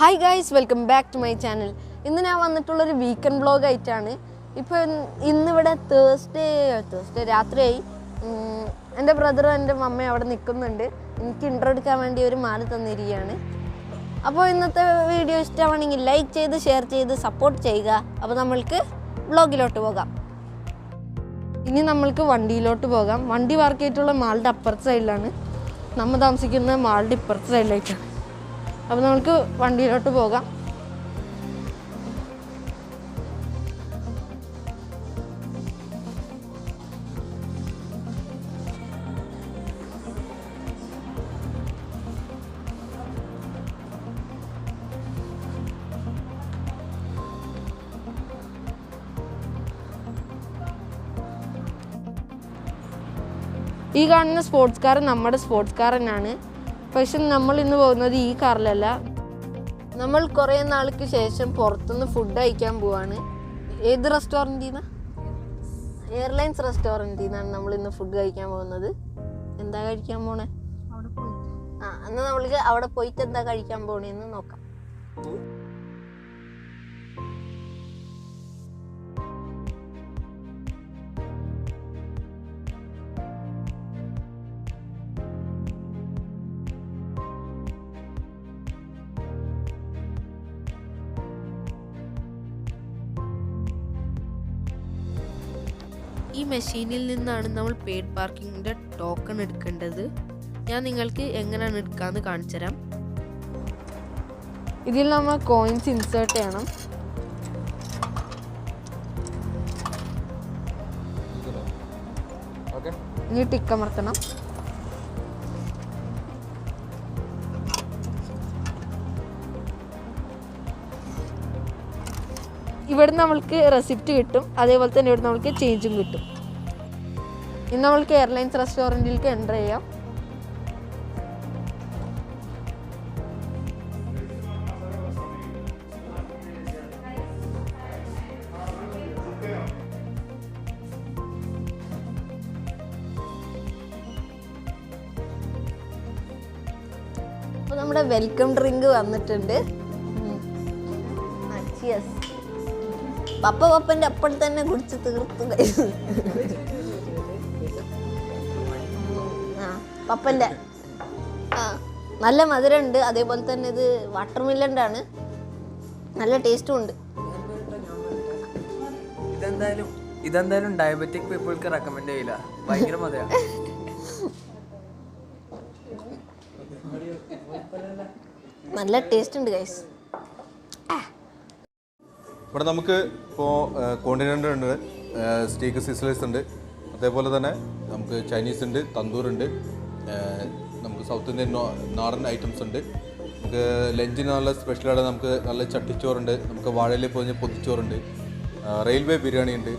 Hi guys welcome back to my channel ഇന്ന് ഞാൻ വന്നിട്ടുള്ളൊരു weekend blog ആയിട്ടാണ്. ഇപ്പോൾ ഇന്നിവിടെ തേഴ്സ്ഡേ തേഴ്സ്ഡേ രാത്രിയായി. എന്റെ ബ്രദറും എന്റെ മമ്മയും അവിടെ നിൽക്കുന്നുണ്ട് എനിക്ക് ഇൻട്രോ എടുക്കാൻ വേണ്ടി ഒരു മാല തന്നിരിക്കുകയാണ്. അപ്പോൾ ഇന്നത്തെ വീഡിയോ ഇഷ്ടമാണെങ്കിൽ ലൈക്ക് ചെയ്ത് ഷെയർ ചെയ്ത് സപ്പോർട്ട് ചെയ്യുക. അപ്പോൾ നമ്മൾക്ക് ബ്ലോഗിലോട്ട് പോകാം. ഇനി നമ്മൾക്ക് വണ്ടിയിലോട്ട് പോകാം. വണ്ടി പാർക്ക് ചെയ്തിട്ടുള്ള മാളുടെ അപ്പുറത്തെ സൈഡിലാണ് നമ്മൾ താമസിക്കുന്ന മാളുടെ ഇപ്പുറത്തെ സൈഡിലായിട്ടാണ് അപ്പോൾ നമുക്ക് വണ്ടിയിലോട്ട് പോകാം. ഈ കാണുന്ന സ്പോർട്സ് കാർ നമ്മുടെ സ്പോർട്സ് കാർ തന്നെയാണ്. പക്ഷെ നമ്മൾ ഇന്ന് പോകുന്നത് ഈ കാറിലല്ല. നമ്മൾ കുറേ നാൾക്ക് ശേഷം പുറത്തുനിന്ന് ഫുഡ് കഴിക്കാൻ പോവാണ്. ഏത് റെസ്റ്റോറന്റിൽ നിന്ന് എയർലൈൻസ് റെസ്റ്റോറന്റിൽ നിന്നാണ് നമ്മൾ ഇന്ന് ഫുഡ് കഴിക്കാൻ പോകുന്നത്. എന്താ കഴിക്കാൻ പോണേ? ആ എന്നാൽ നമ്മൾക്ക് അവിടെ പോയിട്ട് എന്താ കഴിക്കാൻ പോണേന്ന് നോക്കാം. ഈ മെഷീനിൽ നിന്നാണ് നമ്മൾ പെയ്ഡ് പാർക്കിങ്ങിന്റെ ടോക്കൺ എടുക്കേണ്ടത്. ഞാൻ നിങ്ങൾക്ക് എങ്ങനെയാണ് എടുക്കാമെന്ന് കാണിച്ചുതരാം. ഇതിൽ നമ്മൾ കോയിൻസ് ഇൻസേർട്ട് ചെയ്യണം. ഇനി ടിക്ക് ഇവിടെ നമ്മൾക്ക് റെസിപ്റ്റ് കിട്ടും. അതേപോലെ തന്നെ ഇവിടെ നമ്മൾക്ക് ചേഞ്ചും കിട്ടും. ഇന്ന് നമ്മൾക്ക് എയർലൈൻസ് റെസ്റ്റോറന്റിലേക്ക് എന്റർ ചെയ്യാം. അപ്പോൾ നമ്മുടെ വെൽക്കം ഡ്രിങ്ക് വന്നിട്ടുണ്ട്. പപ്പ പപ്പന്റെ അപ്പോൾ തന്നെ കുടിച്ച് തീർത്തു പപ്പന്റെ. ആ നല്ല മധുരമുണ്ട്. അതേപോലെ തന്നെ ഇത് വാട്ടർ മില്ലന്റെ ആണ്. നല്ല ടേസ്റ്റും ഉണ്ട്. ഇതെന്തായാലും ഇതെന്തായാലും ഡയബറ്റിക് പീപ്പിൾക്ക് റെക്കമെൻഡ് ചെയ്യില്ല. ഭയങ്കര മതിയാണ് നല്ല ടേസ്റ്റ് ഉണ്ട് ഗൈസ് ഇവിടെ നമുക്ക് ഇപ്പോൾ കോണ്ടിനെന്റൽ ഉണ്ട് സ്റ്റീക്ക് സിസ്ലേഴ്സ് ഉണ്ട്. അതേപോലെ തന്നെ നമുക്ക് ചൈനീസ് ഉണ്ട് തന്തൂർ ഉണ്ട് നമുക്ക് സൗത്ത് ഇന്ത്യൻ നാടൻ ഐറ്റംസ് ഉണ്ട്. നമുക്ക് ലഞ്ചിന് നല്ല സ്പെഷ്യലായിട്ട് നമുക്ക് നല്ല ചട്ടിച്ചോറുണ്ട് നമുക്ക് വാഴയില പൊതിഞ്ഞ പൊതിച്ചോറുണ്ട് റെയിൽവേ ബിരിയാണി ഉണ്ട്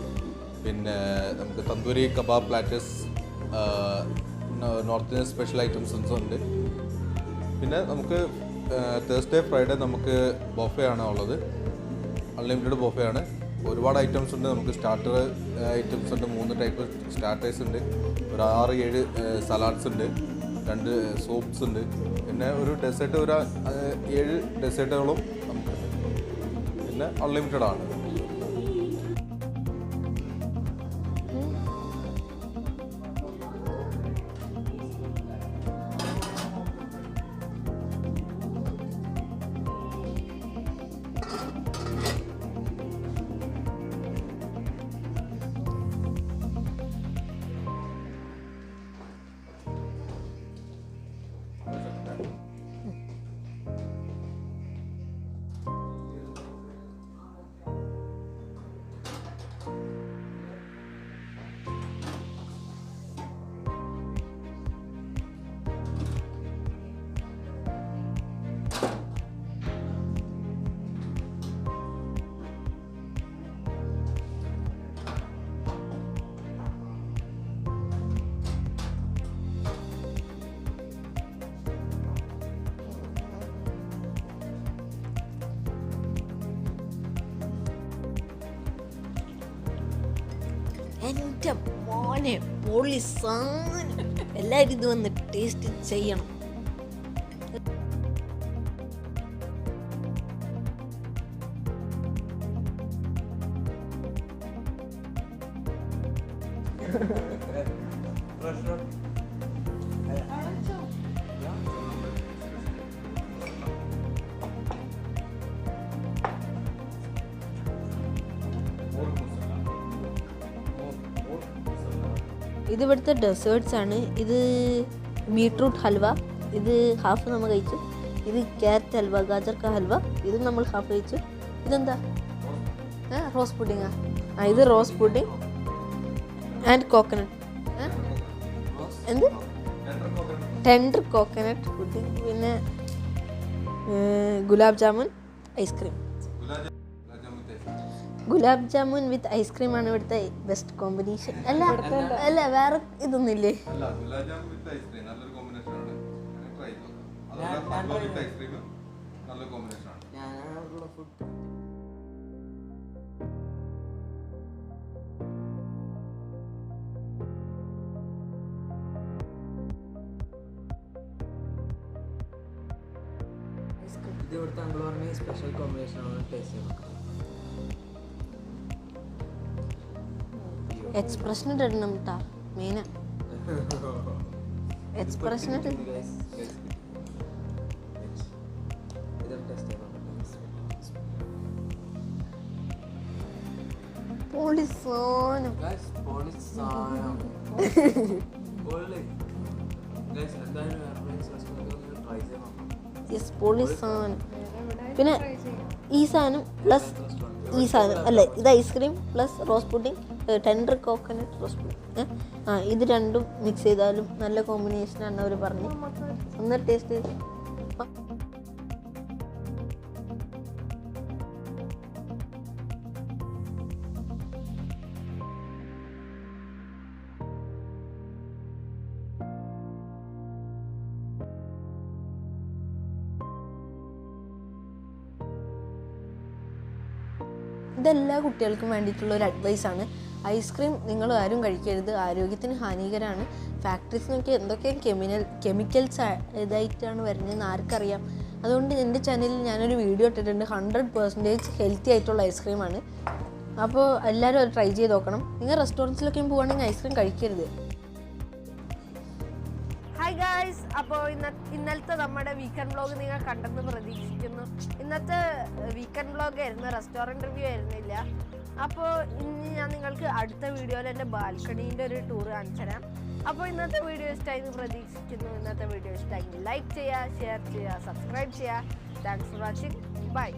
പിന്നെ നമുക്ക് tandoori kebab platters north Indian special items ഉണ്ട്. പിന്നെ നമുക്ക് തേഴ്സ്ഡേ ഫ്രൈഡേ നമുക്ക് ബൊഫേ ആണ് ഉള്ളത്. അൺലിമിറ്റഡ് ബൊഫേ ആണ്. ഒരുപാട് ഐറ്റംസ് ഉണ്ട്. നമുക്ക് സ്റ്റാർട്ടർ ഐറ്റംസ് ഉണ്ട്. മൂന്ന് ടൈപ്പ് സ്റ്റാർട്ടേഴ്സ് ഉണ്ട്. ഒരു ആറ് ഏഴ് സലാഡ്സ് ഉണ്ട്. രണ്ട് സൂപ്സ് ഉണ്ട്. പിന്നെ ഒരു ഡെസേർട്ട് ഒരു ഏഴ് ഡെസേർട്ടുകളും നമുക്ക് പിന്നെ അൺലിമിറ്റഡ് ആണ്. എന്റെ മോനെ പൊളി സാധനം. എല്ലാവരും ഇത് വന്ന് ടേസ്റ്റ് ചെയ്യണം. പ്രശ്നം you. ഇത് ഇവിടുത്തെ ഡെസേർട്സ് ആണ്. ഇത് ബീട്രൂട്ട് ഹൽവ ഇത് ഹാഫ് നമ്മൾ കഴിച്ചു. ഇത് ക്യാരറ്റ് ഹൽവ ഗാജർ ഹൽവ ഇതും നമ്മൾ ഹാഫ് കഴിച്ചു. ഇതെന്താ? റോസ് പുഡിങ്ങാ ആ. ഇത് റോസ് പുഡിങ് ആൻഡ് കോക്കനട്ട് എന്ത്? ടെൻഡർ കോക്കനട്ട് പുഡിങ് പിന്നെ gulab jamun ice cream. Gulab jamun with ice cream ആണ് ഇവിടുത്തെ ബെസ്റ്റ് കോമ്പിനേഷൻ അല്ല അല്ല വേറെ ഇതൊന്നുമില്ലേ? അല്ല gulab jamun with ice cream നല്ലൊരു കോമ്പിനേഷൻ ആണ്. ട്രൈ ചെയ്തു? അതുപോലെ ഹൽവ ഐസ്ക്രീം നല്ല കോമ്പിനേഷൻ ആണ്. ഞാനുള്ള ഫുഡ് ഇത് ഇവിടുത്തെ അങ്കിൾ പറഞ്ഞ സ്പെഷ്യൽ കോമ്പിനേഷൻ ആണ് ടേസ്റ്റ് ചെയ്യണം എക്സ്പ്രഷൻ ഇടണം കേട്ടാ മെയിന എക്സ്പ്രഷൻ പൊളിസോനം. പിന്നെ ഈ സാധനം പ്ലസ് ഈ സാധനം അല്ലേ ഇത് ice cream plus rose pudding tender coconut rose pudding ആ ഇത് രണ്ടും മിക്സ് ചെയ്താലും നല്ല കോമ്പിനേഷനാണ് അവർ പറഞ്ഞു. ഒന്ന് ടേസ്റ്റ് ചെയ്ത്. ഇതെല്ലാ കുട്ടികൾക്കും വേണ്ടിയിട്ടുള്ള ഒരു അഡ്വൈസാണ് ഐസ്ക്രീം നിങ്ങൾ ആരും കഴിക്കരുത്. ആരോഗ്യത്തിന് ഹാനികരമാണ് ഫാക്ടറീസ് ഫാക്ടറീസിനൊക്കെ എന്തൊക്കെ കെമിനൽ കെമിക്കൽസ് ഇതായിട്ടാണ് വരുന്നതെന്ന് ആർക്കറിയാം. അതുകൊണ്ട് എന്റെ ചാനലിൽ ഞാനൊരു വീഡിയോ ഇട്ടിട്ടുണ്ട്. ഹൺഡ്രഡ് പെർസെന്റേജ് ഹെൽത്തി ആയിട്ടുള്ള ഐസ്ക്രീമാണ്. അപ്പോൾ എല്ലാവരും അത് ട്രൈ ചെയ്ത് നോക്കണം. നിങ്ങൾ റെസ്റ്റോറന്റ്സിലൊക്കെ പോവുകയാണെങ്കിൽ ഐസ്ക്രീം കഴിക്കരുത്. ഹായ് ഗായ്സ് അപ്പോൾ ഇന്ന ഇന്നലത്തെ നമ്മുടെ വീക്കെൻഡ് വ്ളോഗ് നിങ്ങൾ കണ്ടെന്ന് പ്രതീക്ഷിക്കുന്നു. ഇന്നത്തെ വീക്കെൻഡ് വ്ളോഗ് ആയിരുന്നു. റെസ്റ്റോറന്റ് റിവ്യൂ ആയിരുന്നില്ല. അപ്പോൾ ഇനി ഞാൻ നിങ്ങൾക്ക് അടുത്ത വീഡിയോയിൽ എന്റെ ബാൽക്കണീന്റെ ഒരു ടൂർ കാണിച്ചു തരാം അപ്പോൾ ഇന്നത്തെ വീഡിയോ ഇഷ്ടമായി എന്ന് പ്രതീക്ഷിക്കുന്നു. ഇന്നത്തെ വീഡിയോ ഇഷ്ടമായി ലൈക്ക് ചെയ്യുക ഷെയർ ചെയ്യുക സബ്സ്ക്രൈബ് ചെയ്യുക. Thanks for watching bye